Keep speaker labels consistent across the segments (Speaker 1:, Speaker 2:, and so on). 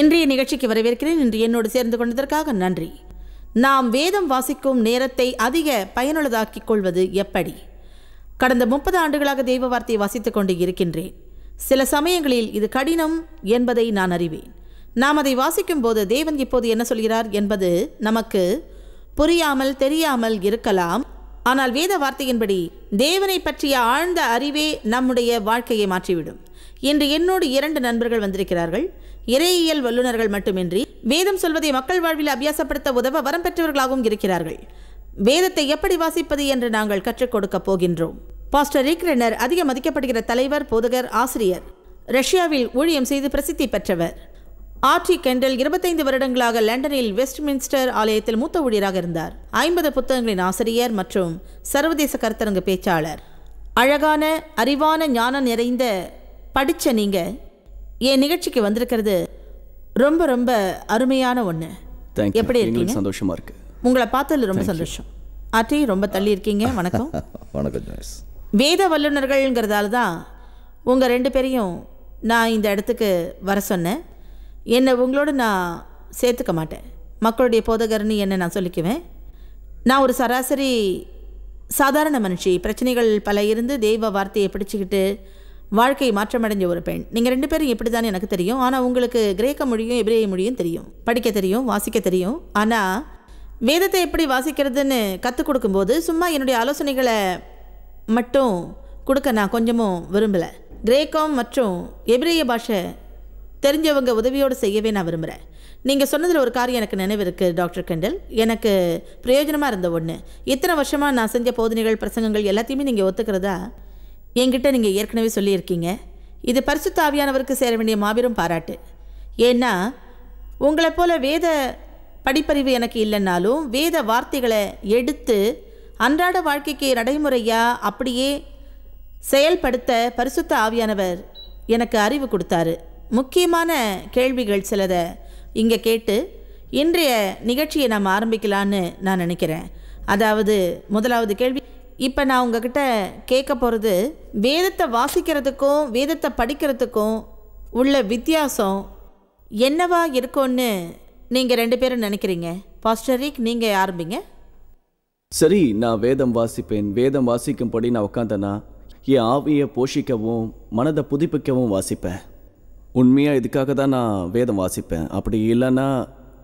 Speaker 1: இன்றைய நிகழ்ச்சிக்கு வரவேற்கிறேன். இன்று என்னோடு சேர்ந்து கொண்டதற்காக நன்றி. நாம் வேதம் வாசிக்கும் நேரத்தை அதிக பயனுள்ளதாக்கிக் கொள்வது எப்படி? கடந்த முப்பது ஆண்டுகளாக தெய்வ வார்த்தையை வாசித்துக் கொண்டு இருக்கின்றேன். சில சமயங்களில் இது கடினம் என்பதை நான் அறிவேன். நாம் அதை வாசிக்கும் போது தேவன் இப்போது என்ன சொல்கிறார் என்பது நமக்கு புரியாமல் தெரியாமல் இருக்கலாம். ஆனால் வேத வார்த்தையின்படி தேவனை பற்றிய ஆழ்ந்த அறிவே நம்முடைய வாழ்க்கையை மாற்றிவிடும். இன்று என்னோடு இரண்டு நண்பர்கள் வந்திருக்கிறார்கள். இறையியல் வல்லுநர்கள் மட்டுமின்றி வேதம் சொல்வதை மக்கள் வாழ்வில் அபியாசப்படுத்த உதவ வரம் பெற்றவர்களாகவும் இருக்கிறார்கள். வேதத்தை எப்படி வாசிப்பது என்று நாங்கள் கற்றுக் கொடுக்கப் போகின்றோம். பாஸ்டர் ரிக்ரெனர் அதிக மதிக்கப்படுகிற தலைவர் போதகர் ஆசிரியர். ரஷ்யாவில் ஊழியம் செய்து பிரசித்தி பெற்றவர். ஆர்டி கெண்டல் இருபத்தைந்து வருடங்களாக லண்டனில் வெஸ்ட்மின்ஸ்டர் ஆலயத்தில் மூத்த ஊழியராக இருந்தார். ஐம்பது புத்தகங்களின் ஆசிரியர் மற்றும் சர்வதேச கருத்தரங்கு பேச்சாளர். அழகான அறிவான ஞானம் நிறைந்த படிச்ச நீங்க என் நிகழ்ச்சிக்கு வந்திருக்கிறது ரொம்ப ரொம்ப அருமையான ஒன்று எப்படி இருக்கீங்க?
Speaker 2: சந்தோஷமா இருக்கு.
Speaker 1: உங்களை பார்த்ததுல ரொம்ப சந்தோஷம். ஆர்டி ரொம்ப தள்ளி இருக்கீங்க. வணக்கம்.
Speaker 3: வணக்கம்
Speaker 1: வேத வல்லுநர்கள்ங்கிறதால தான் உங்கள் ரெண்டு பேரையும் நான் இந்த இடத்துக்கு வர சொன்னேன். என்னை உங்களோட நான் சேர்த்துக்க மாட்டேன். மக்களுடைய போதகர்னு என்னை நான் சொல்லிக்குவேன். நான் ஒரு சராசரி சாதாரண மனுஷி. பிரச்சனைகள் பல இருந்து தெய்வ வார்த்தையை பிடிச்சிக்கிட்டு வாழ்க்கை மாற்றமடைஞ்ச ஒரு பெண். நீங்கள் ரெண்டு பேரும் எப்படி தான் எனக்கு தெரியும். ஆனால் உங்களுக்கு கிரேக்க மொழியும் எபிரேய மொழியும் தெரியும். படிக்க தெரியும் வாசிக்க தெரியும். ஆனால் வேதத்தை எப்படி வாசிக்கிறதுன்னு கற்றுக் கொடுக்கும்போது சும்மா என்னுடைய ஆலோசனைகளை மட்டும் கொடுக்க நான் கொஞ்சமும் விரும்பலை. கிரேக்கம் மற்றும் எபிரேய பாஷை தெரிஞ்சவங்க உதவியோடு செய்யவே நான் விரும்புகிறேன் நீங்கள் சொன்னதில் ஒரு காரியம் எனக்கு நினைவு இருக்குது டாக்டர் கெண்டல். எனக்கு பிரயோஜனமாக இருந்த ஒன்று இத்தனை வருஷமாக நான் செஞ்ச போதனைகள் பிரசங்கங்கள் எல்லாத்தையுமே நீங்கள் ஒத்துக்கிறதா? என்கிட்ட நீங்கள் ஏற்கனவே சொல்லியிருக்கீங்க. இது பரிசுத்த ஆவியானவருக்கு சேர வேண்டிய மாபெரும் பாராட்டு. ஏன்னா உங்களைப் போல வேத படிப்பறிவு எனக்கு இல்லைன்னாலும் வேத வார்த்தைகளை எடுத்து அன்றாட வாழ்க்கைக்கு நடைமுறையாக அப்படியே செயல்படுத்த பரிசுத்த ஆவியானவர் எனக்கு அறிவு கொடுத்தாரு. முக்கியமான கேள்விகள் சிலதை இங்கே கேட்டு இன்றைய நிகழ்ச்சியை நாம் ஆரம்பிக்கலான்னு நான் நினைக்கிறேன். அதாவது முதலாவது கேள்வி இப்போ நான் உங்ககிட்ட கேட்க போகிறது வேதத்தை வாசிக்கிறதுக்கும் வேதத்தை படிக்கிறதுக்கும் உள்ள வித்தியாசம் என்னவா இருக்கும்னு நீங்கள் ரெண்டு பேரும் நினைக்கிறீங்க? பாஸ்டரிக் நீங்கள் ஆரம்பிங்க
Speaker 2: சரி நான் வேதம் வாசிப்பேன். வேதம் வாசிக்கும்படி நான் உட்காந்தனா என் ஆவியை போஷிக்கவும் மனதை புதுப்பிக்கவும் வாசிப்பேன். உண்மையாக இதுக்காக தான் நான் வேதம் வாசிப்பேன். அப்படி இல்லைன்னா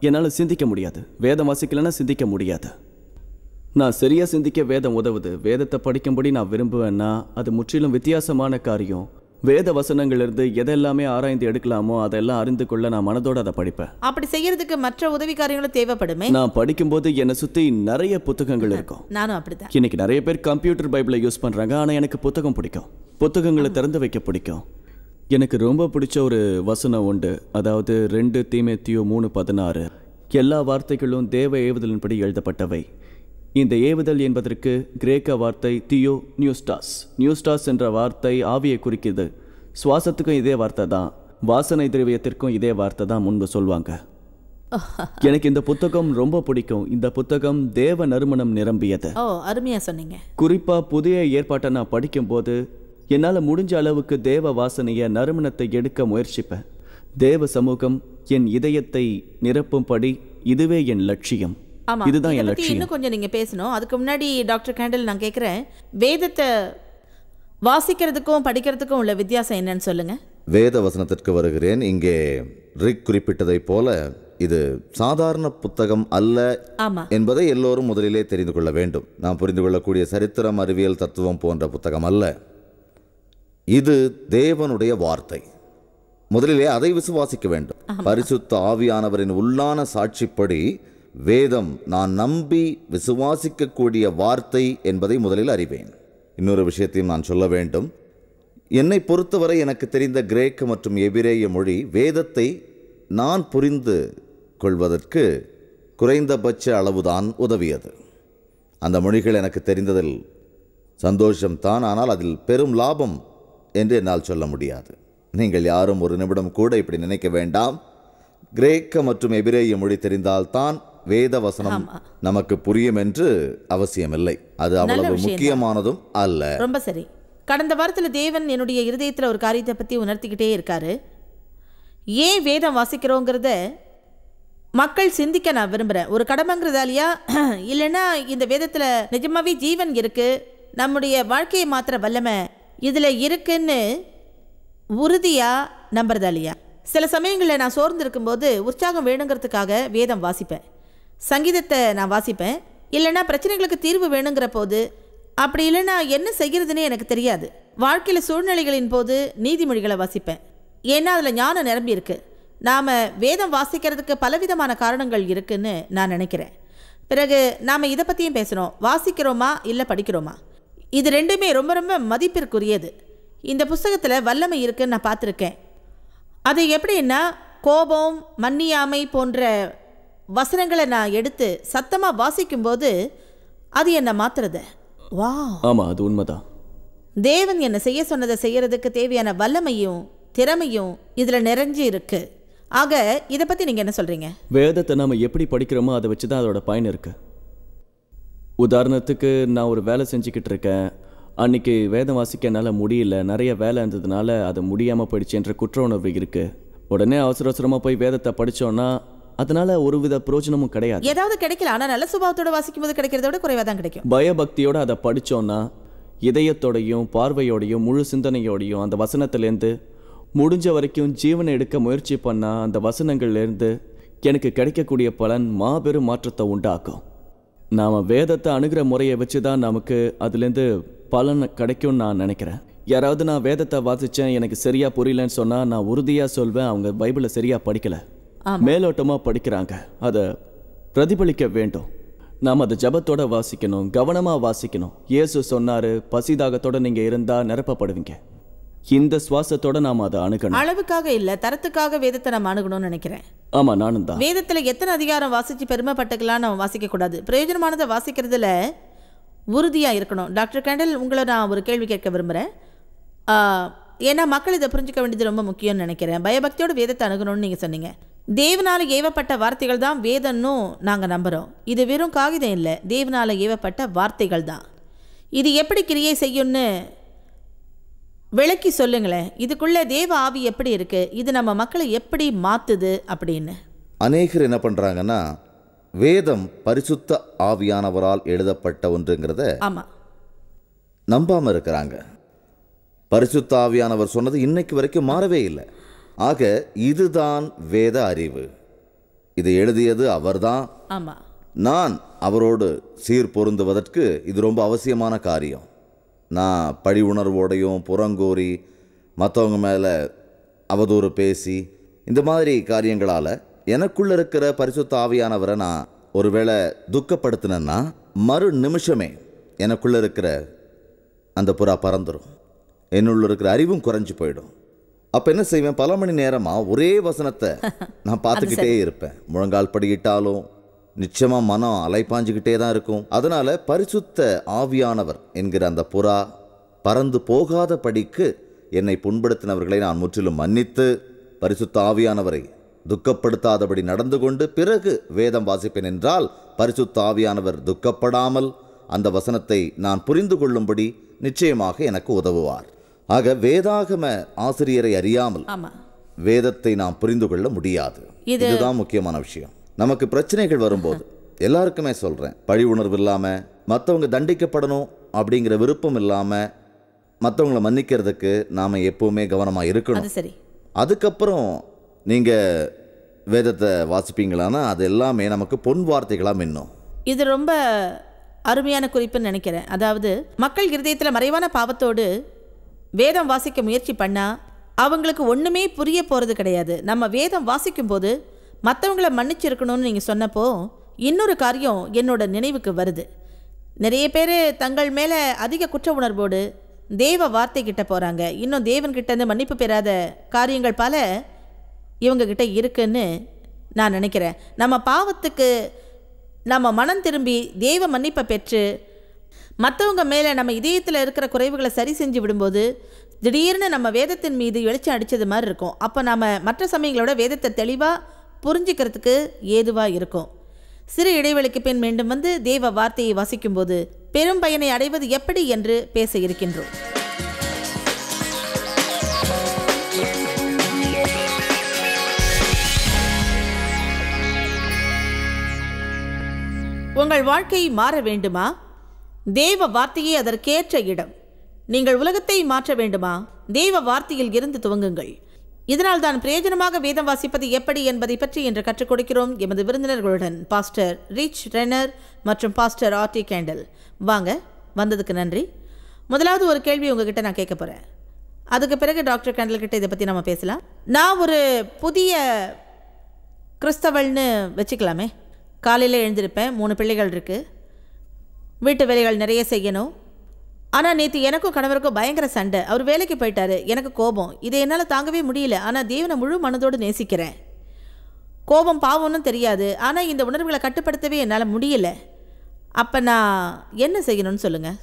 Speaker 2: என்னால் சிந்திக்க முடியாது. வேதம் வாசிக்கலைன்னா சிந்திக்க முடியாது. நான் சரியாக சிந்திக்க வேதம் உதவுது. வேதத்தை படிக்கும்படி நான் விரும்புவேன்னா அது முற்றிலும் வித்தியாசமான காரியம். வேத வசனங்களிலிருந்து எதெல்லாமே ஆராய்ந்து எடுக்கலாமோ அதெல்லாம் அறிந்து கொள்ள நான் மனதோட அதை படிப்பேன்.
Speaker 1: அப்படி செய்யறதுக்கு மற்ற உதவி காரியங்களும் தேவைப்படுமே?
Speaker 2: நான் படிக்கும்போது என்னை சுற்றி நிறைய புத்தகங்கள் இருக்கும்.
Speaker 1: நானும் அப்படிதான்
Speaker 2: இன்னைக்கு நிறைய பேர் கம்ப்யூட்டர் பைபிளை யூஸ் பண்ணுறாங்க ஆனால் எனக்கு புத்தகம் பிடிக்கும். புத்தகங்களை திறந்து வைக்க பிடிக்கும். எனக்கு ரொம்ப பிடிச்ச ஒரு வசனம் உண்டு. அதாவது ரெண்டு தீமேத்தியோ மூணு பதினாறு. எல்லா வார்த்தைகளும் தேவ ஏவுதலின்படி எழுதப்பட்டவை. இந்த ஏவுதல் என்பதற்கு கிரேக்க வார்த்தை தியோ நியூஸ்டாஸ். நியூஸ்டாஸ் என்ற வார்த்தை ஆவியை குறிக்குது. சுவாசத்துக்கும் இதே வார்த்தை தான். வாசனை திரவியத்திற்கும் இதே வார்த்தை தான் முன்பு சொல்லுவாங்க எனக்கு இந்த புத்தகம் ரொம்ப பிடிக்கும். இந்த புத்தகம் தேவ நறுமணம் நிரம்பியது.
Speaker 1: ஓ அருமையா சொன்னீங்க.
Speaker 2: குறிப்பா புதிய ஏற்பாட்டை நான் படிக்கும்போது என்னால் முடிஞ்ச அளவுக்கு தேவ வாசனைய நறுமணத்தை எடுக்க முயற்சிப்பேன். தேவ சமூகம் என் இதயத்தை நிரப்பும்படி இதுவே என் லட்சியம்.
Speaker 1: ஆமா.
Speaker 2: இதுதான்
Speaker 1: இதை
Speaker 2: என் லட்சியம்.
Speaker 1: இன்னும் கொஞ்சம் நீங்க பேசணும். அதுக்கு முன்னாடி டாக்டர் கேண்டல் நான் கேட்குறேன் வேதத்தை வாசிக்கிறதுக்கும் படிக்கிறதுக்கும் உள்ள வித்தியாசம் என்னன்னு சொல்லுங்க.
Speaker 3: வேத வசனத்திற்கு வருகிறேன். இங்கே ரிக் குறிப்பிட்டதைப் போல இது சாதாரண புத்தகம் அல்ல
Speaker 1: ஆமா.
Speaker 3: என்பதை எல்லோரும் முதலிலே தெரிந்து கொள்ள வேண்டும். நாம் புரிந்து கொள்ளக்கூடிய சரித்திரம் அறிவியல் தத்துவம் போன்ற புத்தகம் அல்ல. இது தேவனுடைய வார்த்தை. முதலிலே அதை விசுவாசிக்க வேண்டும். பரிசுத்த ஆவியானவரின் உள்ளான சாட்சிப்படி வேதம் நான் நம்பி விசுவாசிக்கக்கூடிய வார்த்தை என்பதை முதலில் அறிவேன். இன்னொரு விஷயத்தையும் நான் சொல்ல வேண்டும். என்னை பொறுத்தவரை எனக்கு தெரிந்த கிரேக்க மற்றும் எபிரேய மொழி வேதத்தை நான் புரிந்து கொள்வதற்கு குறைந்தபட்ச அளவுதான் உதவியது. அந்த மொழிகள் எனக்கு தெரிந்ததில் சந்தோஷம்தான் ஆனால் அதில் பெரும் லாபம் என்று என்னால் சொல்ல முடியாது. நீங்கள் யாரும் ஒரு நிமிடம் கூட இப்படி நினைக்க வேண்டாம். கிரேக்க மற்றும் எபிரேய மொழி தெரிந்தால்தான் வேத வசனம் நமக்கு புரியும் என்று அவசியமில்லை. அது அவ்வளவு. முக்கியமானதும் அல்ல.
Speaker 1: ரொம்ப சரி. கடந்த வாரத்தில் தேவன் என்னுடைய இருதயத்தில் ஒரு காரியத்தை பற்றி உணர்த்திக்கிட்டே இருக்காரு. ஏன் வேதம் வாசிக்கிறோங்கிறத மக்கள் சிந்திக்க நான் விரும்புகிறேன் ஒரு கடமைங்கிறதாலியா? இல்லைன்னா இந்த வேதத்தில் நிஜமாவே ஜீவன் இருக்குது நம்முடைய வாழ்க்கையை மாத்திர வல்லமை இதில் இருக்குன்னு உறுதியாக நம்புறதாலியா? சில சமயங்களில் நான் சோர்ந்து இருக்கும்போது உற்சாகம் வேணுங்கிறதுக்காக வேதம் வாசிப்பேன். சங்கீதத்தை நான் வாசிப்பேன். இல்லைன்னா பிரச்சனைகளுக்கு தீர்வு வேணுங்கிற போது அப்படி இல்லைன்னா என்ன செய்கிறதுனே எனக்கு தெரியாது. வாழ்க்கையில் சூழ்நிலைகளின் போது நீதிமொழிகளை வாசிப்பேன். ஏன்னா அதில் ஞானம் நிரம்பியிருக்கு நாம் வேதம் வாசிக்கிறதுக்கு பலவிதமான காரணங்கள் இருக்குன்னு நான் நினைக்கிறேன். பிறகு நாம் இதை பற்றியும் பேசுகிறோம் வாசிக்கிறோமா இல்லை படிக்கிறோமா? இது ரெண்டுமே ரொம்ப ரொம்ப மதிப்பிற்குரியது. இந்த புஸ்தகத்தில் வல்லமை இருக்குன்னு நான் பார்த்துருக்கேன். அது எப்படின்னா கோபம் மன்னியாமை போன்ற வசனங்களை நான் எடுத்து சத்தமாக வாசிக்கும்போது அது என்னை மாத்துறது. வா
Speaker 2: ஆமாம் அது உண்மைதான்.
Speaker 1: தேவன் என்னை செய்ய சொன்னதை செய்யறதுக்கு தேவையான வல்லமையும் திறமையும் இதில் நிறைஞ்சு இருக்கு. ஆக இதை பற்றி நீங்கள் என்ன சொல்கிறீங்க
Speaker 2: வேதத்தை நம்ம எப்படி படிக்கிறோமோ அதை வச்சு தான் அதோட பயன் இருக்கு. உதாரணத்துக்கு நான் ஒரு வேலை செஞ்சுக்கிட்டு இருக்கேன். அன்னைக்கு வேதம் வாசிக்க என்னால் முடியல. நிறைய வேலை இருந்ததுனால அது முடியாமல் போயிடுச்சுன்ற குற்ற உணர்வு இருக்கு. உடனே அவசர அவசரமாக போய் வேதத்தை படித்தோன்னா அதனால ஒருவித பிரயோஜனமும் கிடையாது.
Speaker 1: ஏதாவது கிடைக்கல. ஆனால் நல்ல சுபாவத்தோட வாசிக்கும் போது கிடைக்கிறத விட குறைவாக தான் கிடைக்கும்.
Speaker 2: பயபக்தியோட அதை படித்தோன்னா இதயத்தோடையும் பார்வையோடையும் முழு சிந்தனையோடையும் அந்த வசனத்திலேருந்து முடிஞ்ச வரைக்கும் ஜீவனை எடுக்க முயற்சி பண்ணா அந்த வசனங்கள்லேருந்து எனக்கு கிடைக்கக்கூடிய பலன் மாபெரும் மாற்றத்தை உண்டாக்கும். நாம் வேதத்தை அணுகிற முறையை வச்சு தான் நமக்கு அதுலேருந்து பலன் கிடைக்கும்னு நான் நினைக்கிறேன். யாராவது நான் வேதத்தை வாசித்தேன் எனக்கு சரியாக புரியலன்னு சொன்னால் நான் உறுதியாக சொல்வேன் அவங்க பைபிளை சரியாக படிக்கல. மேலோட்டமாக படிக்கிறாங்க. அதை பிரதிபலிக்க வேண்டும். நாம் அதை ஜபத்தோட வாசிக்கணும் கவனமாக வாசிக்கணும். இயேசு சொன்னாரு பசிதாகத்தோட நீங்கள் இருந்தால் நிரப்பப்படுவீங்க. இந்த சுவாசத்தோட நாம் அதை அணுகணும்.
Speaker 1: அளவுக்காக இல்லை தரத்துக்காக வேதத்தை நம்ம அணுகணும்னு நினைக்கிறேன்.
Speaker 2: ஆமாம் நானும் தான்.
Speaker 1: வேதத்தில் எத்தனை அதிகாரம் வாசித்து பெருமைப்பட்டுக்கலாம் நம்ம வாசிக்கக்கூடாது. பிரயோஜனமானதை வாசிக்கிறதுல உறுதியாக இருக்கணும். டாக்டர் கேண்டல் உங்களை நான் ஒரு கேள்வி கேட்க விரும்புகிறேன் ஏன்னா மக்கள் இதை புரிஞ்சுக்க வேண்டியது ரொம்ப முக்கியம்னு நினைக்கிறேன். பயபக்தியோட வேதத்தை அணுகணும்னு நீங்கள் சொன்னீங்க. தேவனால் ஏவப்பட்ட வார்த்தைகள் தான் வேதம்னும் நாங்கள் நம்புகிறோம் இது வெறும் காகிதம் இல்லை. தேவனால் ஏவப்பட்ட வார்த்தைகள் தான். இது எப்படி கிரியை செய்யும்னு விளக்கி சொல்லுங்களேன். இதுக்குள்ள தேவ ஆவி எப்படி இருக்கு? இது நம்ம மக்களை எப்படி மாத்துது அப்படின்னு.
Speaker 3: அநேகர் என்ன பண்ணுறாங்கன்னா வேதம் பரிசுத்த ஆவியானவரால் எழுதப்பட்ட ஒன்றுங்கிறத
Speaker 1: ஆமா.
Speaker 3: நம்பாமல் இருக்கிறாங்க. பரிசுத்த ஆவியானவர் சொன்னது இன்னைக்கு வரைக்கும் மாறவே இல்லை. ஆக இதுதான் வேத அறிவு. இதை எழுதியது அவர்தான்.
Speaker 1: ஆமா.
Speaker 3: நான் அவரோடு சீர் பொருந்துவதற்கு இது ரொம்ப அவசியமான காரியம். நான் பழி உணர்வோடையும் புறங்கூறி மற்றவங்க மேலே அவதூறு பேசி இந்த மாதிரி காரியங்களால் எனக்குள்ள இருக்கிற பரிசுத்த ஆவியானவரை நான் ஒருவேளை துக்கப்படுத்தினேன்னா மறு நிமிஷமே எனக்குள்ள இருக்கிற அந்த புறா பறந்துடும் என்னுள்ள இருக்கிற அறிவும் குறைஞ்சு போயிடும். அப்போ என்ன செய்வேன்? பல மணி நேரமாக ஒரே வசனத்தை நான் பார்த்துக்கிட்டே இருப்பேன். முழங்கால் படிக்கிட்டாலும் நிச்சயமா மனம் அலைப்பாஞ்சுக்கிட்டே தான் இருக்கும். அதனால பரிசுத்த ஆவியானவர் என்கிற அந்த புறா பறந்து போகாத படிக்கு என்னை புண்படுத்தினவர்களை நான் முற்றிலும் மன்னித்து பரிசுத்த ஆவியானவரை துக்கப்படுத்தாதபடி நடந்து கொண்டு பிறகு வேதம் வாசிப்பேன் என்றால் பரிசுத்த ஆவியானவர் துக்கப்படாமல் அந்த வசனத்தை நான் புரிந்து கொள்ளும்படி நிச்சயமாக எனக்கு உதவுவார். ஆக வேதாகம ஆசிரியரை அறியாமல் வேதத்தை நாம் புரிந்து கொள்ள முடியாது.
Speaker 1: இது-
Speaker 3: இதுதான் முக்கியமான விஷயம். நமக்கு பிரச்சனைகள் வரும்போது எல்லாருக்குமே சொல்றேன். பழி உணர்வு இல்லாம மற்றவங்க தண்டிக்கப்படணும் அப்படிங்கிற விருப்பம் இல்லாம மற்றவங்கள மன்னிக்கிறதுக்கு நாம எப்பவுமே கவனமா இருக்கணும்.
Speaker 1: சரி.
Speaker 3: அதுக்கப்புறம் நீங்க வேதத்தை வாசிப்பீங்களான்னா அது எல்லாமே நமக்கு பொன் வார்த்தைகளா மின்னும்.
Speaker 1: இது ரொம்ப அருமையான குறிப்புன்னு நினைக்கிறேன். அதாவது மக்கள் இருதயத்தில் மறைவான பாவத்தோடு வேதம் வாசிக்க முயற்சி பண்ணால் அவங்களுக்கு ஒன்றுமே புரிய போகிறது கிடையாது. நம்ம வேதம் வாசிக்கும்போது மற்றவங்கள மன்னிச்சிருக்கணும்னு நீங்கள் சொன்னப்போ இன்னொரு காரியம் என்னோட நினைவுக்கு வருது. நிறைய பேர் தங்கள் மேலே அதிக குற்ற உணர்வோடு தேவ வார்த்தை கிட்ட போகிறாங்க இன்னும் தேவன்கிட்ட மன்னிப்பு பெறாத காரியங்கள் பல இவங்கக்கிட்ட இருக்குன்னு நான் நினைக்கிறேன். நம்ம பாவத்துக்கு நம்ம மனம் திரும்பி தேவ மன்னிப்பை பெற்று மற்றவங்க மேலே நம்ம இதயத்தில் இருக்கிற குறைவுகளை சரி செஞ்சு விடும்போது திடீர்னு நம்ம வேதத்தின் மீது வெளிச்சம் அடித்தது மாதிரி இருக்கும். அப்போ நாம் மற்ற சமயங்களோட வேதத்தை தெளிவாக புரிஞ்சுக்கிறதுக்கு ஏதுவாக இருக்கும். சிறு இடைவெளிக்கு பின் மீண்டும் வந்து தேவ வார்த்தையை வாசிக்கும்போது பெரும் பயனை அடைவது எப்படி என்று பேச இருக்கின்றோம். உங்கள் வாழ்க்கை மாற வேண்டுமா? தேவ வார்த்தையே அதற்கேற்ற இடம். நீங்கள் உலகத்தை மாற்ற வேண்டுமா? தேவ வார்த்தையில் இருந்து துவங்குங்கள். இதனால் தான் பிரயோஜனமாக வேதம் வாசிப்பது எப்படி என்பதை பற்றி இன்று கற்றுக் கொடுக்கிறோம் எமது விருந்தினர்களுடன் பாஸ்டர் ரிச் ரெனர் மற்றும் பாஸ்டர் ஆர்டி கேண்டல். வாங்க வந்ததுக்கு நன்றி. முதலாவது ஒரு கேள்வி உங்ககிட்ட நான் கேட்க போகிறேன் அதுக்கு பிறகு டாக்டர் கேண்டல் கிட்ட இதை பற்றி நம்ம பேசலாம். நான் ஒரு புதிய கிறிஸ்தவள்னு வச்சுக்கலாமே. காலையில் எழுந்திருப்பேன் மூணு பிள்ளைகள் இருக்குது வீட்டு வேலைகள் நிறைய செய்யணும். ஆனால் நேற்று எனக்கும் கணவருக்கும் பயங்கர சண்டை. அவர் வேலைக்கு போயிட்டாரு. எனக்கு கோபம். இதை என்னால் தாங்கவே முடியல. ஆனால் தேவனை முழு மனதோடு நேசிக்கிறேன். கோபம் பாவம்னு தெரியாது. ஆனால் இந்த உணர்வுகளை கட்டுப்படுத்தவே என்னால் முடியல. அப்போ நான் என்ன செய்யணும்னு சொல்லுங்கள்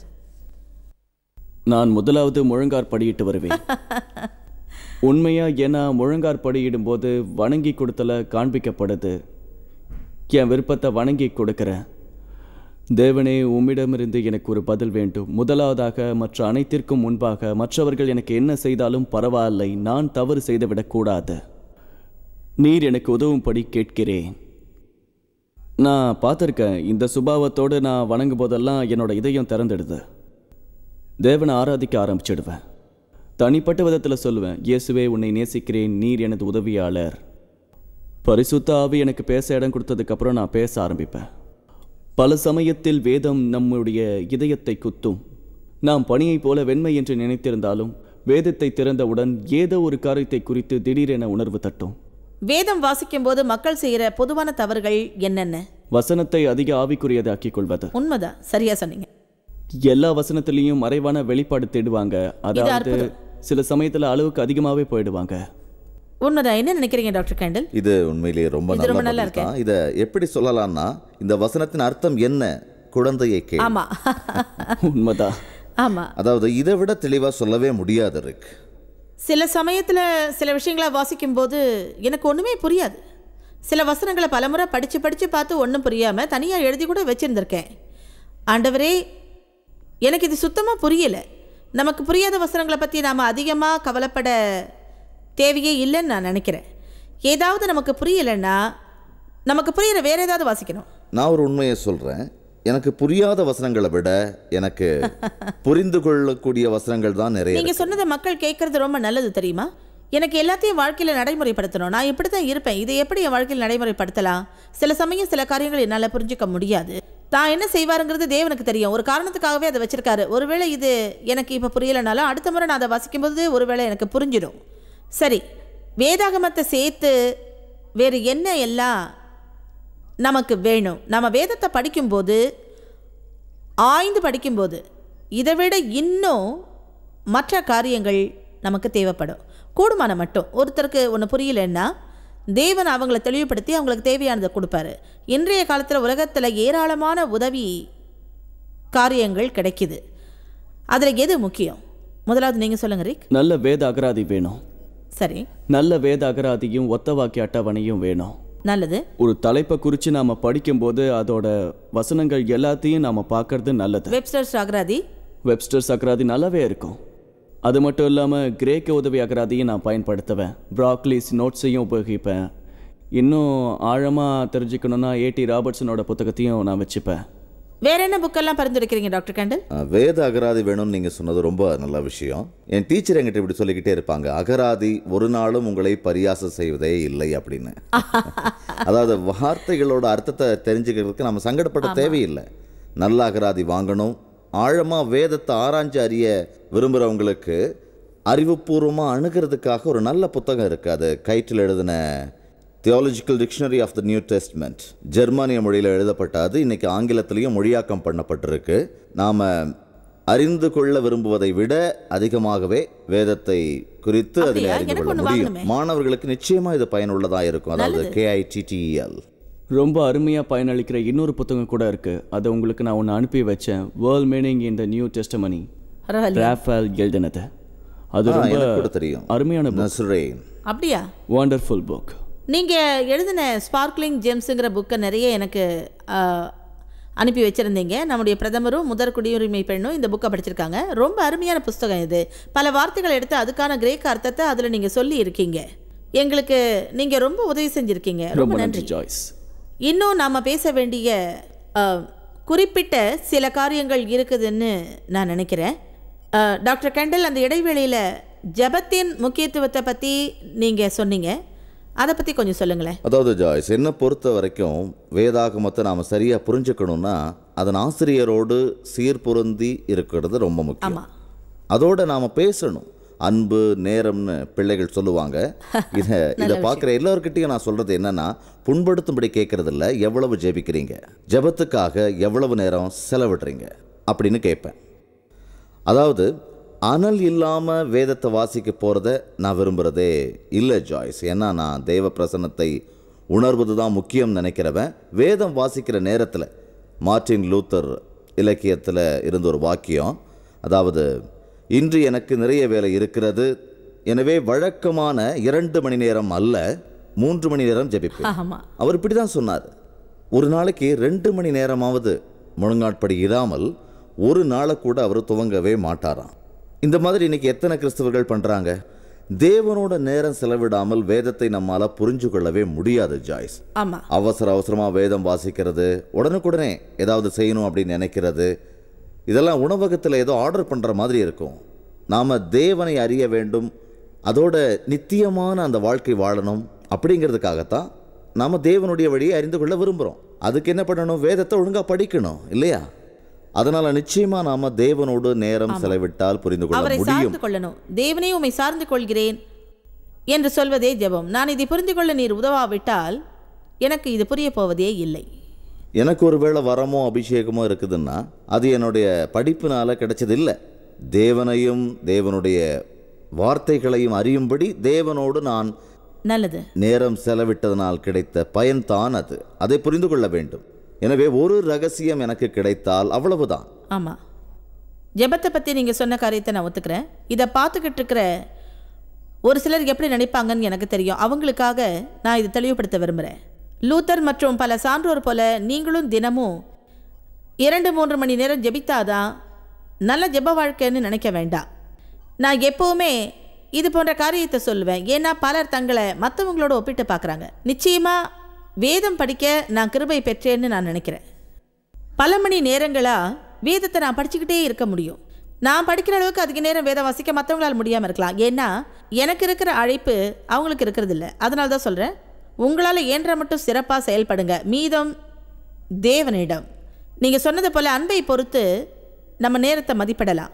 Speaker 2: நான் முதலாவது முழங்கார் படியிட்டு வருவேன். உண்மையா ஏன்னா முழங்கார் படியிடும் போது வணங்கி கொடுத்தல காண்பிக்கப்படுது. என் விருப்பத்தை வணங்கி கொடுக்கிறேன். தேவனே உம்மிடமிருந்து எனக்கு ஒரு பதில் வேண்டும். முதலாவதாக மற்ற அனைத்திற்கும் முன்பாக மற்றவர்கள் எனக்கு என்ன செய்தாலும் பரவாயில்லை நான் தவறு செய்துவிடக்கூடாது நீர் எனக்கு உதவும்படி கேட்கிறேன். நான் பார்த்துருக்கேன் இந்த சுபாவத்தோடு நான் வணங்கும் போதெல்லாம் என்னோட இதயம் திறந்துடுது. தேவனை ஆராதிக்க ஆரம்பிச்சிடுவேன். தனிப்பட்ட விதத்தில் சொல்லுவேன் இயேசுவே உன்னை நேசிக்கிறேன் நீர் எனது உதவியாளர். பரிசுத்த ஆவி எனக்கு பேச இடம் கொடுத்ததுக்கப்புறம் நான் பேச ஆரம்பிப்பேன். பல சமயத்தில் வேதம் நம்முடைய இதயத்தை குத்தும். நாம் பணியைப் போல வெண்மை என்று நினைத்திருந்தாலும் வேதத்தை திறந்தவுடன் ஏதோ ஒரு காரியத்தை குறித்து திடீரென உணர்வு தட்டும்.
Speaker 1: வேதம் வாசிக்கும்போது மக்கள் செய்கிற பொதுவான தவறுகள் என்னென்ன?
Speaker 2: வசனத்தை அதிக ஆவிக்குரியதாக்கிக் கொள்வது.
Speaker 1: உண்மைதான் சரியா சொன்னீங்க.
Speaker 2: எல்லா வசனத்திலையும் மறைவான வெளிப்பாடு தேடுவாங்க. அதாவது. சில சமயத்துல அளவுக்கு அதிகமாவே போயிடுவாங்க.
Speaker 1: உண்மைதான் என்ன நினைக்கிறீங்க டாக்டர் கேண்டல்?
Speaker 3: இது உண்மையிலேயே ரொம்ப
Speaker 1: ரொம்ப
Speaker 3: நல்ல தான். இதை எப்படி சொல்லலாம்னா இந்த வசனத்தின் அர்த்தம் என்ன? குழந்தையை கே
Speaker 1: ஆமா.
Speaker 2: உண்மைதான்.
Speaker 1: ஆமா.
Speaker 3: அதாவது இதை விட தெளிவா சொல்லவே முடியாது ரிக்.
Speaker 1: சில சமயத்துல சில விஷயங்களை வாசிக்கும்போது எனக்கு ஒண்ணுமே புரியாது. சில வசனங்களை பலமுறை படிச்சு படிச்சு பார்த்து ஒன்றும் புரியாம தனியா எழுதி கூட வச்சிருந்திருக்கேன். ஆண்டவரே எனக்கு இது சுத்தமா புரியல. நமக்கு புரியாத வசனங்களை பத்தி நாம அதிகமா கவலைப்பட தேவையே இல்லைன்னு நான் நினைக்கிறேன். ஏதாவது நமக்கு புரியலைன்னா நமக்கு புரியிற வேற ஏதாவது வாசிக்கணும்.
Speaker 3: நான் ஒரு உண்மையை சொல்றேன். எனக்கு புரியாத வசனங்களை விட எனக்கு புரிந்து கொள்ளக்கூடிய வசனங்கள் தான் நிறைய
Speaker 1: நீங்க சொன்னதை மக்கள் கேட்கறது ரொம்ப நல்லது தெரியுமா? எனக்கு எல்லாத்தையும் வாழ்க்கையில நடைமுறைப்படுத்தணும். நான் இப்படி தான் இருப்பேன். இதை எப்படி என் வாழ்க்கையில் நடைமுறைப்படுத்தலாம்? சில சமயம் சில காரியங்கள் என்னால் புரிஞ்சுக்க முடியாது. தான் என்ன செய்வாருங்கிறது தேவனுக்கு தெரியும். ஒரு காரணத்துக்காகவே அதை வச்சிருக்காரு. ஒருவேளை இது எனக்கு இப்போ புரியலைனாலும் அடுத்த முறை நான் அதை வாசிக்கும்போது ஒருவேளை எனக்கு புரிஞ்சிடும். சரி வேதாகமத்தை சேர்த்து வேறு என்ன எல்லாம் நமக்கு வேணும்? நம்ம வேதத்தை படிக்கும்போது ஆய்ந்து படிக்கும்போது இதை விட இன்னும் மற்ற காரியங்கள் நமக்கு தேவைப்படும். கூடுமான மட்டும். ஒருத்தருக்கு ஒன்று புரியலன்னா தேவன் அவங்கள தெளிவுபடுத்தி அவங்களுக்கு தேவையானதை கொடுப்பாரு. இன்றைய காலத்தில் உலகத்தில் ஏராளமான உதவி காரியங்கள் கிடைக்கிது. அதில் எது முக்கியம்? முதலாவது நீங்கள் சொல்லுங்க ரிக்.
Speaker 2: நல்ல வேத அகராதி வேணும்.
Speaker 1: சரி.
Speaker 2: நல்ல வேத அகராதியும் ஒத்த வாக்கிய அட்டவணையும் வேணும்.
Speaker 1: நல்லது.
Speaker 2: ஒரு தலைப்பை குறித்து நாம படிக்கும்போது அதோட வசனங்கள் எல்லாத்தையும் நாம பார்க்கறது நல்லது.
Speaker 1: வெப்ஸ்டர்ஸ் அகராதி?
Speaker 2: வெப்ஸ்டர்ஸ் அகராதி நல்லாவே இருக்கும். அது மட்டும் இல்லாமல் கிரேக்க உதவி அகராதியும் நான் பயன்படுத்துவேன். ப்ராக்லிஸ் நோட்ஸையும் உபயோகிப்பேன். இன்னும் ஆழமாக தெரிஞ்சுக்கணுன்னா ஏடி ராபர்ட்ஸனோட புத்தகத்தையும் நான் வச்சுப்பேன்.
Speaker 1: வேற என்ன புக்கெல்லாம் பரிந்துரைக்கிறீங்க டாக்டர் கேண்டல்?
Speaker 3: வேத அகராதி வேணும்னு நீங்கள் சொன்னது ரொம்ப நல்ல விஷயம். என் டீச்சர் என்கிட்ட இப்படி சொல்லிக்கிட்டே இருப்பாங்க அகராதி ஒரு நாளும் உங்களை பரியாசம் செய்வதே இல்லை அப்படின்னு. அதாவது வார்த்தைகளோட அர்த்தத்தை தெரிஞ்சுக்கிறதுக்கு நம்ம சங்கடப்பட தேவையில்லை. நல்ல அகராதி வாங்கணும். ஆழமாக வேதத்தை ஆராய்ஞ்சு அறிய விரும்புகிறவங்களுக்கு அறிவுபூர்வமாக அணுகிறதுக்காக ஒரு நல்ல புத்தகம் இருக்குது அது கைட்டில் எழுதின theological dictionary of the New Testament ஜெர்மானிய மொழியில் எழுதப்பட்ட அது இன்னைக்கு ஆங்கிலத்திலையும் மொழியாக்கம் பண்ணப்பட்டிருக்கு. நாம் அறிந்து கொள்ள விரும்புவதை விட அதிகமாகவே வேதத்தை குறித்து அதில்? அறிந்து கொள்ள முடியும். மாணவர்களுக்கு நிச்சயமாக இது பயனுள்ளதாக இருக்கும். அதாவது கேஐடிடிஎல்
Speaker 2: ரொம்ப அருமையாக பயனளிக்கிற இன்னொரு புத்தகம் கூட இருக்கு. அதை உங்களுக்கு நான் ஒன்று அனுப்பி வச்சேன். Word meaning in the New Testament Ralph எழுதினது அது ரொம்ப
Speaker 3: தெரியும்.
Speaker 2: அருமையான
Speaker 1: அப்படியா?
Speaker 2: வண்டர்ஃபுல் புக்
Speaker 1: நீங்கள் எழுதின ஸ்பார்க்லிங் ஜெம்ஸுங்கிற புக்கை நிறைய எனக்கு அனுப்பி வச்சுருந்தீங்க. நம்முடைய பிரதமரும் முதற் குடியுரிமை பெண்ணும் இந்த புக்கை படிச்சிருக்காங்க. ரொம்ப அருமையான புஸ்தகம் இது. பல வார்த்தைகள் எடுத்து அதுக்கான கிரேக்க அர்த்தத்தை அதில் நீங்கள் சொல்லி இருக்கீங்க. எங்களுக்கு நீங்கள் ரொம்ப உதவி செஞ்சுருக்கீங்க.
Speaker 2: ரொம்ப நன்றி. ஜாய்ஸ்
Speaker 1: இன்னும் நாம் பேச வேண்டிய குறிப்பிட்ட சில காரியங்கள் இருக்குதுன்னு நான் நினைக்கிறேன். டாக்டர் கேண்டல் அந்த இடைவேளையில் ஜெபத்தின் முக்கியத்துவத்தை பற்றி நீங்கள் சொன்னீங்க. அதை பற்றி கொஞ்சம் சொல்லுங்களேன்.
Speaker 3: அதாவது ஜாய்ஸ் என்னை பொறுத்த வரைக்கும் வேதாகமத்தை நாம் சரியாக புரிஞ்சுக்கணும்னா அதன் ஆசிரியரோடு சீர்பொருந்தி இருக்கிறது ரொம்ப முக்கியம். அதோட நாம் பேசணும். அன்பு நேரம்னு பிள்ளைகள் சொல்லுவாங்க. இதை இதை பார்க்குற எல்லார்கிட்டையும் நான் சொல்கிறது என்னன்னா புண்படுத்தும்படி கேட்கறது இல்ல எவ்வளவு ஜெபிக்கிறீங்க? ஜெபத்துக்காக எவ்வளவு நேரம் செலவிடுறீங்க? அப்படின்னு கேட்பேன். அதாவது அனல் இல்லாமல் வேதத்தை வாசிக்க போகிறத நான் விரும்புகிறதே இல்லை ஜாய்ஸ். ஏன்னா நான் தேவ பிரசன்னத்தை உணர்வது தான் முக்கியம் நினைக்கிறவன். வேதம் வாசிக்கிற நேரத்தில் மார்ட்டின் லூத்தர் இலக்கியத்தில் இருந்த ஒரு வாக்கியம் அதாவது இன்று எனக்கு நிறைய வேலை இருக்கிறது எனவே வழக்கமான இரண்டு மணி நேரம் அல்ல மூன்று மணி நேரம் ஜெபிப்பேன். அவர் இப்படி தான் சொன்னார். ஒரு நாளைக்கு ரெண்டு மணி நேரமாவது முழங்காட்படி இராமல் ஒரு நாளை கூட அவர் துவங்கவே மாட்டாராம். இந்த மாதிரி இன்னைக்கு எத்தனை கிறிஸ்தவர்கள் பண்ணுறாங்க தேவனோட நேரம் செலவிடாமல் வேதத்தை நம்மால் புரிஞ்சு கொள்ளவே முடியாது ஜாய்ஸ்.
Speaker 1: ஆமாம்
Speaker 3: அவசர அவசரமாக வேதம் வாசிக்கிறது உடனுக்குடனே ஏதாவது செய்யணும் அப்படின்னு நினைக்கிறது இதெல்லாம் உணவகத்தில் ஏதோ ஆர்டர் பண்ணுற மாதிரி இருக்கும். நாம் தேவனை அறிய வேண்டும் அதோட நித்தியமான அந்த வாழ்க்கை வாழணும் அப்படிங்கிறதுக்காகத்தான் நாம் தேவனுடைய வழியை அறிந்து கொள்ள விரும்புகிறோம் அதுக்கு என்ன பண்ணணும்? வேதத்தை ஒழுங்காக படிக்கணும் இல்லையா? அதனால நிச்சயமா நாம தேவனோடு நேரம் செலவிட்டால் புரிந்து கொள்ள
Speaker 1: அவரை
Speaker 3: முடியும்.
Speaker 1: கொள்ளணும். தேவனே உம்மை சார்ந்து கொள்கிறேன் என்று சொல்வதே ஜெபம். நான் இதை புரிந்து கொள்ள நீர் உதவாவிட்டால் எனக்கு இது புரிய போவதே இல்லை.
Speaker 3: எனக்கு ஒருவேளை வரமோ அபிஷேகமோ இருக்குதுன்னா அது என்னுடைய படிப்பினால கிடைச்சது இல்லை தேவனையும் தேவனுடைய வார்த்தைகளையும் அறியும்படி தேவனோடு நான்
Speaker 1: நல்லது.
Speaker 3: நேரம் செலவிட்டதனால் கிடைத்த பயன்தான் அது. அதை புரிந்து கொள்ள வேண்டும். எனவே ஒரு ரகசியம் எனக்கு கிடைத்தால் அவ்வளவுதான்.
Speaker 1: ஆமாம் ஜெபத்தை பற்றி நீங்கள் சொன்ன காரியத்தை நான் ஒத்துக்கிறேன். இதை பார்த்துக்கிட்டு இருக்கிற ஒரு சிலர் எப்படி நினைப்பாங்கன்னு எனக்கு தெரியும். அவங்களுக்காக நான் இதை தெளிவுபடுத்த விரும்புகிறேன் லூத்தர் மற்றும் பல சான்றோர் போல நீங்களும் தினமும் இரண்டு மூன்று மணி நேரம் ஜெபித்தாதான் நல்ல ஜெப வாழ்க்கைன்னு நினைக்க வேண்டாம். நான் எப்போவுமே இது போன்ற காரியத்தை சொல்லுவேன். ஏன்னா பலர் தங்களை மற்றவங்களோட ஒப்பிட்டு பார்க்குறாங்க. நிச்சயமாக வேதம் படிக்க நான் கிருபை பெற்றேன்னு நான் நினைக்கிறேன். பல மணி நேரங்களாக வேதத்தை நான் படிச்சுக்கிட்டே இருக்க முடியும். நான் படிக்கிற அளவுக்கு அதிக நேரம் வேதம் வாசிக்க மற்றவங்களால் முடியாமல் இருக்கலாம். ஏன்னா எனக்கு இருக்கிற அழைப்பு அவங்களுக்கு இருக்கிறது இல்லை அதனால தான் சொல்கிறேன் உங்களால் இயன்ற மட்டும் சிறப்பாக செயல்படுங்க. மீதம் தேவனிடம். நீங்கள் சொன்னது போல் அன்பை பொறுத்து நம்ம நேரத்தை மதிப்பிடலாம்.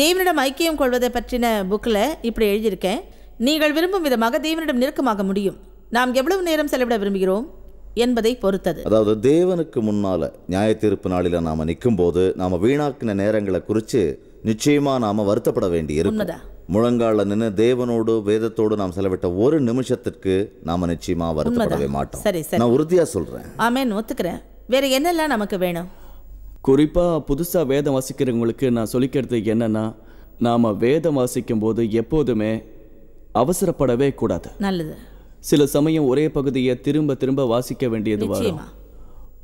Speaker 1: தேவனிடம் ஐக்கியம் கொள்வதை பற்றின புக்கில் இப்படி எழுதியிருக்கேன். நீங்கள் விரும்பும் விதமாக தேவனிடம் நெருக்கமாக முடியும். நாம் எவ்வளவு நேரம் செலவிட விரும்புகிறோம் என்பதை பொறுத்தது.
Speaker 3: அதாவது தேவனுக்கு முன்னால நியாய தீர்ப்பு நாளில நாம நிற்கும்போது நாம வீணாக்கின நேரங்களை குறித்து நிச்சயமா நாம வருத்தப்பட வேண்டி இருக்கும்.
Speaker 1: உண்மைதான்.
Speaker 3: முழங்கால நின்று தேவனோடு வேதத்தோடு நாம் செலவிட்ட ஒரு நிமிஷத்திற்கு நாம நிச்சயமா வருத்தப்படவே மாட்டோம்.
Speaker 1: சரி சரி.
Speaker 3: நான் உறுதியா சொல்றேன்.
Speaker 1: ஆமேன் ஒத்துக்கிறேன். வேற என்னெல்லாம் நமக்கு வேணும்?
Speaker 2: குறிப்பாக புதுசாக வேதம் வாசிக்கிறவங்களுக்கு நான் சொல்லிக்கிறது என்னன்னா நாம் வேதம் வாசிக்கும்போது எப்போதுமே அவசரப்படவே கூடாது.
Speaker 1: நல்லது.
Speaker 2: சில சமயம் ஒரே பகுதியை திரும்ப திரும்ப வாசிக்க வேண்டியது வரும்.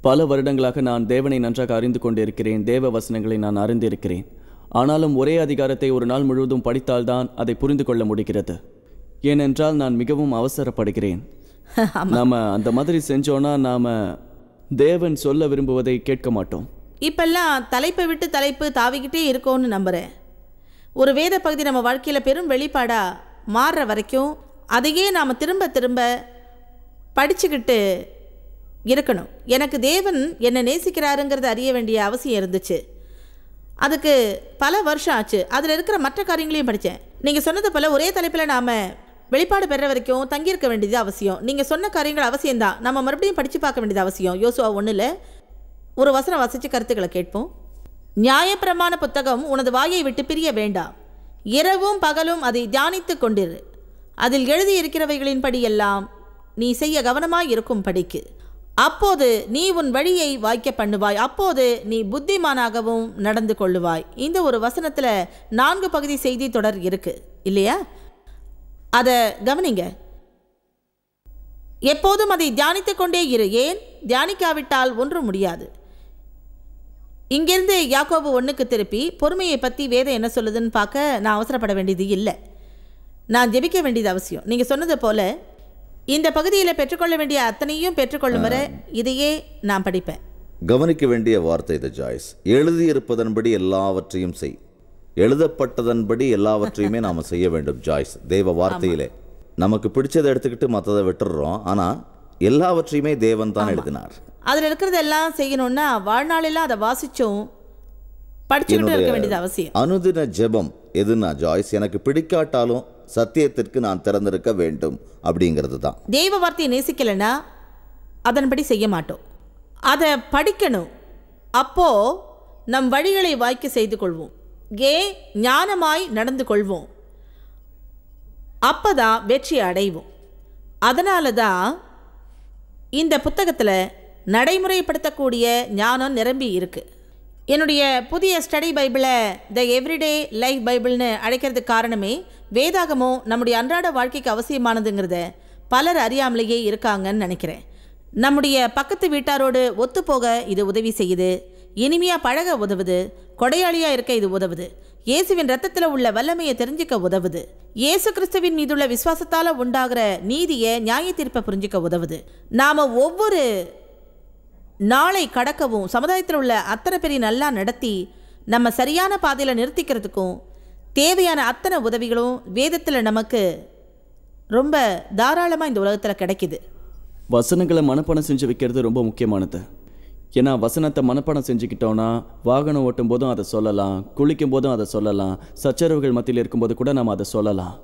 Speaker 2: பல வருடங்களாக நான் தேவனை நன்றாக அறிந்து கொண்டிருக்கிறேன் தேவ வசனங்களை நான் அறிந்திருக்கிறேன். ஆனாலும் ஒரே அதிகாரத்தை ஒரு நாள் முழுவதும் படித்தால்தான் அதை புரிந்து கொள்ள முடிகிறது. ஏனென்றால் நான் மிகவும் அவசரப்படுகிறேன். நாம அந்த மாதிரி செஞ்சோன்னா நாம தேவன் சொல்ல விரும்புவதை கேட்க மாட்டோம்.
Speaker 1: இப்பெல்லாம் தலைப்பை விட்டு தலைப்பு தாவிக்கிட்டே இருக்கோன்னு நம்புகிறேன் ஒரு வேத பகுதி நம்ம வாழ்க்கையில் பெரும் வெளிப்பாடாக மாறுற வரைக்கும் அதையே நாம் திரும்ப திரும்ப படிச்சுக்கிட்டு இருக்கணும். எனக்கு தேவன் என்னை நேசிக்கிறாருங்கிறத அறிய வேண்டிய அவசியம் இருந்துச்சு. அதுக்கு பல வருஷம் ஆச்சு. அதில் இருக்கிற மற்ற காரியங்களையும் படித்தேன். நீங்கள் சொன்னது போல் ஒரே தலைப்பில் நாம் வெளிப்பாடு பெற வரைக்கும் தங்கியிருக்க வேண்டியது அவசியம். நீங்கள் சொன்ன காரியங்கள் அவசியம்தான். நம்ம மறுபடியும் படித்து பார்க்க வேண்டியது அவசியம். யோசுவா ஒன்றில் ஒரு வசனம் வசித்து கருத்துக்களை கேட்போம். நியாயப்பிரமாண புத்தகம் உனது வாயை விட்டு பிரிய வேண்டாம். இரவும் பகலும் அதை தியானித்து கொண்டிரு. அதில் எழுதியிருக்கிறவைகளின்படி எல்லாம் நீ செய்ய கவனமாயிருக்கும் படிக்கு அப்போது நீ உன் வழியை வாய்க்க பண்ணுவாய். அப்போது நீ புத்திமானாகவும் நடந்து கொள்ளுவாய். இந்த ஒரு வசனத்தில் நான்கு பகுதி செய்தி தொடர் இருக்கு. இல்லையா? அதை கவனிங்க. எப்போதும் அதை தியானித்துக் கொண்டே இரு. ஏன்? தியானிக்காவிட்டால் ஒன்றும் முடியாது. இங்கிருந்து யாக்கோபு ஒன்றுக்கு திருப்பி பொறுமையை பற்றி வேதம் என்ன சொல்லுதுன்னு பார்க்க நான் அவசரப்பட வேண்டியது இல்லை. நான் ஜெபிக்க வேண்டியது அவசியம். நீங்கள் சொன்னது போல இந்த பகுதியில் பெற்றுக்கொள்ள வேண்டிய அத்தனையும் பெற்றுக்கொள்ளும் வரை இதையே நான் படிப்பேன்.
Speaker 3: கவனிக்க வேண்டிய வார்த்தை இது ஜாய்ஸ். எழுதியிருப்பதன்படி எல்லாவற்றையும் செய். எழுதப்பட்டதன்படி எல்லாவற்றையுமே நாம் செய்ய வேண்டும் ஜாய்ஸ். தேவ வார்த்தையிலே. நமக்கு பிடிச்சதை எடுத்துக்கிட்டு மற்றதை விட்டுடுறோம் ஆனால் எல்லாவற்றையுமே தேவன் தான் எழுதினார்.
Speaker 1: அதில் இருக்கிறதெல்லாம் செய்யணும்னா வாழ்நாளெல்லாம் அதை வாசிச்சும் படிச்சுக்கிட்டு இருக்க வேண்டியது அவசியம்.
Speaker 3: அனுதின ஜெபம் எதுனா ஜாய்ஸ் எனக்கு பிடிக்காட்டாலும் சத்தியத்திற்கு நான் திறந்திருக்க வேண்டும் அப்படிங்கிறது தான்.
Speaker 1: தெய்வ வார்த்தையை நேசிக்கலைன்னா அதன்படி செய்ய மாட்டோம். அதை படிக்கணும். அப்போ நம் வழிகளை வாய்க்க செய்து கொள்வோம். ஏ ஞானமாய் நடந்து கொள்வோம். அப்பதான் வெற்றி அடைவோம். அதனால தான் இந்த புத்தகத்தில் நடைமுறைப்படுத்தக்கூடிய ஞானம் நிரம்பி இருக்குது என்னுடைய புதிய ஸ்டடி பைபிளை த எவ்ரிடே லைஃப் பைபிள்னு அழைக்கிறதுக்கு காரணமே வேதாகமும் நம்முடைய அன்றாட வாழ்க்கைக்கு அவசியமானதுங்கிறத பலர் அறியாமலேயே இருக்காங்கன்னு நினைக்கிறேன். நம்முடைய பக்கத்து வீட்டாரோடு ஒத்துப்போக இது உதவி செய்யுது. இனிமையாக பழக உதவுது. கொடையாளியாக இருக்க இது உதவுது. இயேசுவின் ரத்தத்தில் உள்ள வல்லமையை தெரிஞ்சுக்க உதவுது. இயேசு கிறிஸ்துவின் மீதுள்ள விசுவாசத்தால் உண்டாகிற நீதியை நியாய தீர்ப்பை புரிஞ்சுக்க உதவுது. நாம் ஒவ்வொரு நாளை கடக்கவும் சமுதாயத்தில் உள்ள அத்தனை பெரிய நல்லா நடத்தி நம்ம சரியான பாதையில் நிறுத்திக்கிறதுக்கும் தேவையான அத்தனை உதவிகளும் வேதத்தில் நமக்கு ரொம்ப தாராளமாக இந்த உலகத்தில் கிடைக்குது.
Speaker 2: வசனங்களை மனப்பாடம் செஞ்சு வைக்கிறது ரொம்ப முக்கியமானது. ஏன்னா வசனத்தை மனப்பாடம் செஞ்சுக்கிட்டோன்னா வாகனம் ஓட்டும் போதும் அதை சொல்லலாம் குளிக்கும் போதும் அதை சொல்லலாம் சச்சரவுகள் மத்தியில் இருக்கும்போது கூட நம்ம அதை சொல்லலாம்.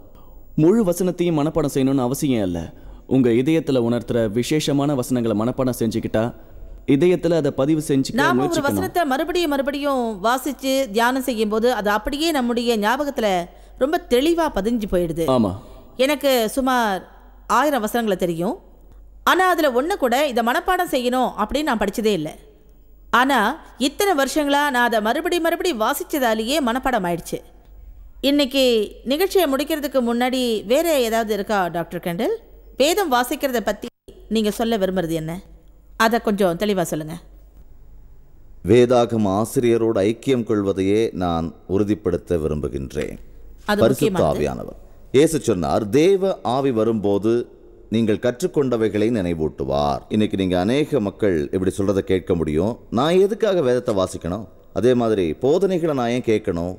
Speaker 2: முழு வசனத்தையும் மனப்பாடம் செய்யணும்னு அவசியம் இல்லை. உங்கள் இதயத்தில் உணர்த்துகிற விசேஷமான வசனங்களை மனப்பாடம் செஞ்சுக்கிட்டா இதயத்தில் அதை பதிவு செஞ்சுக்க
Speaker 1: நாம் ஒரு வசனத்தை மறுபடியும் மறுபடியும் வாசித்து தியானம் செய்யும்போது அது அப்படியே நம்முடைய ஞாபகத்தில் ரொம்ப தெளிவாக பதிஞ்சு போயிடுது.
Speaker 2: ஆமாம்
Speaker 1: எனக்கு சுமார் ஆயிரம் வசனங்களை தெரியும். ஆனால் அதில் ஒன்று கூட இதை மனப்பாடம் செய்யணும் அப்படின்னு நான் படித்ததே இல்லை. ஆனால் இத்தனை வருஷங்களாக நான் அதை மறுபடி மறுபடி வாசித்ததாலேயே மனப்பாடம் ஆயிடுச்சு. இன்னைக்கு நிகழ்ச்சியை முடிக்கிறதுக்கு முன்னாடி வேற ஏதாவது இருக்கா டாக்டர் கண்டல்? வேதம் வாசிக்கிறத பற்றி நீங்கள் சொல்ல விரும்புறது என்ன? அதை கொஞ்சம் தெளிவாக சொல்லுங்கள்
Speaker 3: வேதாகம ஆசிரியரோடு ஐக்கியம் கொள்வதையே நான் உறுதிப்படுத்த விரும்புகின்றேன். பரிசுத்த. ஆவியானவர். இயேசு சொன்னார் தேவ ஆவி வரும்போது நீங்கள் கற்றுக்கொண்டவைகளை நினைவூட்டுவார். இன்னைக்கு நீங்க அநேக மக்கள் இப்படி சொல்றதை கேட்க முடியும். நான் எதுக்காக வேதத்தை வாசிக்கணும்? அதே மாதிரி போதனைகளை நான் ஏன் கேட்கணும்?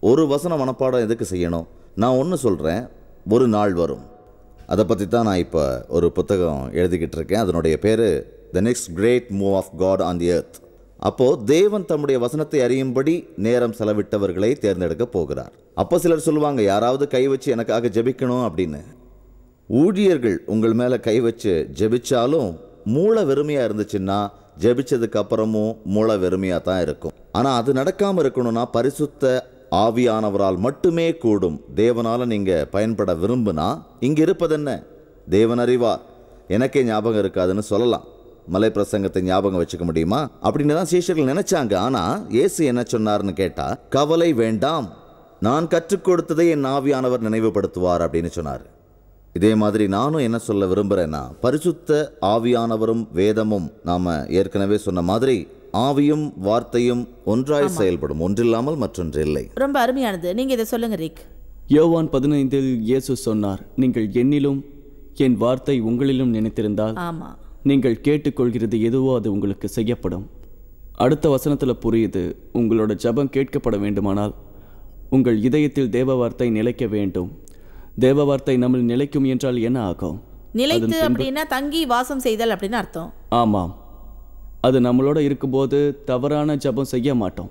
Speaker 3: ஒரு வசன மனப்பாடம் எதுக்கு செய்யணும்? நான் ஒன்று சொல்கிறேன் ஒரு நாள் வரும். அதை பற்றி தான் நான் இப்போ ஒரு புத்தகம் எழுதிக்கிட்டு இருக்கேன் அதனுடைய பேர் the next great move of God on the earth அப்போது தேவன் தம்முடைய வசனத்தை அறியும்படி நேரம் செலவிட்டவர்களை தேர்ந்தெடுக்க போகிறார். அப்போ சிலர் சொல்லுவாங்க யாராவது கை வச்சு எனக்காக ஜெபிக்கணும் அப்படின்னு. ஊழியர்கள் உங்கள் மேலே கை வச்சு ஜெபிச்சாலும் மூளை வெறுமையாக இருந்துச்சுன்னா ஜெபிச்சதுக்கு அப்புறமும் மூளை வெறுமையாக தான் இருக்கும். ஆனால் அது நடக்காமல் இருக்கணும்னா பரிசுத்த ஆவியானவரால் மட்டுமே கூடும். தேவனால் நீங்கள் பயன்பட விரும்புனா இங்கே இருப்பதென்ன தேவன் அறிவார். எனக்கே ஞாபகம் இருக்காதுன்னு சொல்லலாம். மலை பிரசங்கத்தை ஞாபகம் வச்சுக்க முடியுமா? அப்படின்னு தான் சீஷர்கள் நினைச்சாங்க. ஆனால் இயேசு என்ன சொன்னார்னு கேட்டா கவலை வேண்டாம். நான் கற்றுக் கொடுத்ததை என் ஆவியானவர் நினைவுபடுத்துவார் அப்படின்னு சொன்னார். இதே மாதிரி நானும் என்ன சொல்ல விரும்புகிறேன்னா பரிசுத்த ஆவியானவரும் வேதமும் நாம ஏற்கனவே சொன்ன மாதிரி ஆவியும் வார்த்தையும் ஒன்றாய் செயல்படும். ஒன்றில்லாமல் மற்றொன்று இல்லை.
Speaker 1: ரொம்ப அருமையானது. நீங்கள் இதை சொல்லுங்க ரிக்.
Speaker 2: யோவான் பதினைந்தில் இயேசு சொன்னார் நீங்கள் என்னிலும் என் வார்த்தை உங்களிலும் நினைத்திருந்தால்
Speaker 1: ஆமாம்
Speaker 2: நீங்கள் கேட்டுக்கொள்கிறது எதுவோ அது உங்களுக்கு செய்யப்படும். அடுத்த வசனத்தில் புரியுது உங்களோட ஜெபம் கேட்கப்பட வேண்டுமானால் உங்கள் இதயத்தில் தேவ வார்த்தை நிலைக்க வேண்டும். தேவ வார்த்தை நம்மில் நிலைக்கும் என்றால் என்ன ஆகும்?
Speaker 1: நிலைத்து அப்படின்னா தங்கி வாசம் செய்தல் அப்படின்னு அர்த்தம்.
Speaker 2: ஆமாம். அது நம்மளோட இருக்கும்போது தவறான ஜெபம் செய்ய மாட்டோம்.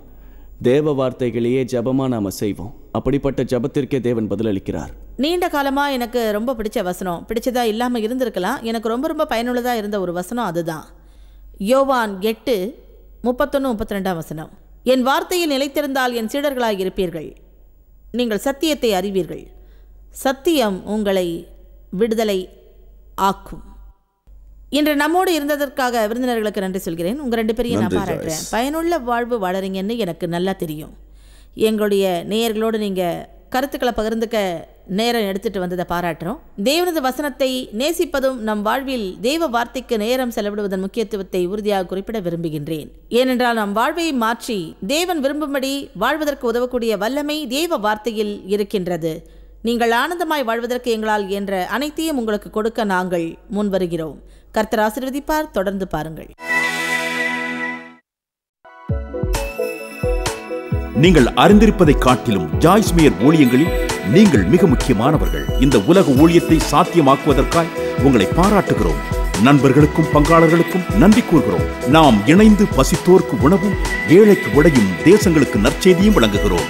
Speaker 2: தேவ வார்த்தைகளையே ஜெபமா நாம செய்வோம். அப்படிப்பட்ட ஜெபத்திற்கே தேவன் பதிலளிக்கிறார்.
Speaker 1: நீண்ட காலமாக எனக்கு ரொம்ப பிடிச்ச வசனம். பிடிச்சதா இல்லாமல் இருந்திருக்கலாம். எனக்கு ரொம்ப ரொம்ப பயனுள்ளதாக இருந்த ஒரு வசனம் அதுதான். யோவான் எட்டு முப்பத்தொன்று முப்பத்தி ரெண்டாம் வசனம். என் வார்த்தையில் நிலைத்திருந்தால் என் சீடர்களாக இருப்பீர்கள். நீங்கள் சத்தியத்தை அறிவீர்கள். சத்தியம் உங்களை விடுதலை ஆக்கும். இன்று நம்மோடு இருந்ததற்காக விருந்தினர்களுக்கு நன்றி சொல்கிறேன். உங்கள் ரெண்டு பேரையும் நான் பாராட்டுறேன். பயனுள்ள வாழ்வு வாழறீங்கன்னு எனக்கு நல்லா தெரியும். எங்களுடைய நேயர்களோடு நீங்கள் கருத்துக்களை பகிர்ந்துக்க நேரம் எடுத்துட்டு வந்ததை பாராட்டுறோம். தேவனது வசனத்தை நேசிப்பதும் நம் வாழ்வில் தெய்வ வார்த்தைக்கு நேரம் செலவிடுவதன் முக்கியத்துவத்தை உறுதியாக குறிப்பிட விரும்புகின்றேன். ஏனென்றால் நம் வாழ்வை மாற்றி தேவன் விரும்பும்படி வாழ்வதற்கு உதவக்கூடிய வல்லமை தெய்வ வார்த்தையில் இருக்கின்றது. நீங்கள் ஆனந்தமாய் வாழ்வதற்கு எங்களால் என்ற அனைத்தையும் உங்களுக்கு கொடுக்க நாங்கள் முன் வருகிறோம் கர்த்தர் ஆசிர்வதிப்பார் தொடர்ந்து பாருங்கள்.
Speaker 4: நீங்கள் அறிந்திருப்பதை காட்டிலும் ஜாய்ஸ்மியர் ஊழியங்களில் நீங்கள் மிக முக்கியமானவர்கள். இந்த உலக ஊழியத்தை சாத்தியமாக்குவதற்காய் உங்களை பாராட்டுகிறோம். நண்பர்களுக்கும் பங்காளர்களுக்கும் நன்றி கூறுகிறோம். நாம் இணைந்து பசித்தோர்க்கு உணவும் ஏழைக்கு உடையும் தேசங்களுக்கு நற்செய்தியும் வழங்குகிறோம்.